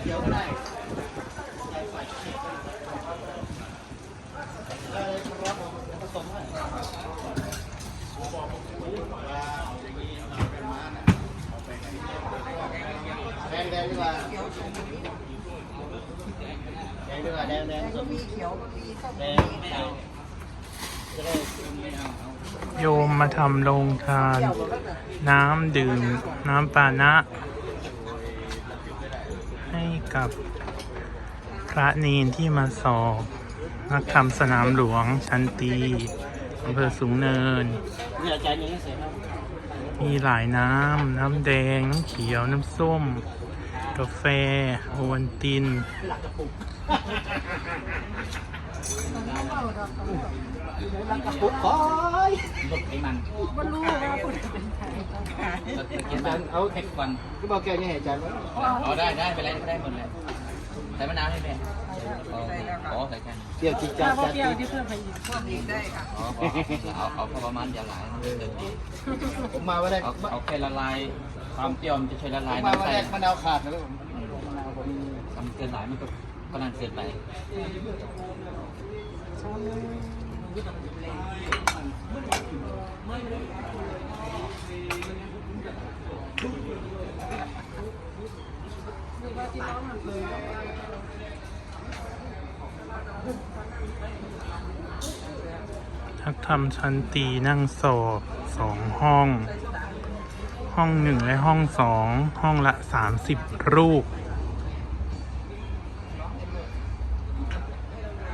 เขียวก็ได้ผสมให้แดงแดงดีกว่าแดงดีกว่าแดงแดงส้มมีเขียวก็มีส้มแดงจะได้ไม่เอา โยมมาทำโรงทาน น้ำดื่ม น้ำปานะ กับ พระเนนที่มาสอบนักธรรมสนามหลวง ชันตีอำเภอสูงเนิน มีหลายน้ำ น้ำแดง น้ำเขียว น้ำส้ม กาแฟ โอวันตินไมันรู้ว่าคุณเป็นใคร อาจารย์เอาเทควันก็บอกแกนี่ให้อาจารย์ว่าได้ได้ไปเลยได้หมดเลยใส่มะนาวให้แม่อ๋ออ๋อใส่แค่เปรี้ยวจริงจังจัดจริงพวกนี้ได้ค่ะอ๋อเอาเอาเอาประมาณอย่าหลายนเดี๋ยวดีผมมาวันแรกเอาแค่ละลายความเปรี้ยวมันจะช่วยละลายน้ำใส่มะนาวขาดแล้วผมมะนาวผมทำเกินหลายมันก็ก็นานเกินไป ทักธรรมชั้นตีนั่งสอบสองห้อง ห้องหนึ่งและห้องสองห้องละสามสิบรูป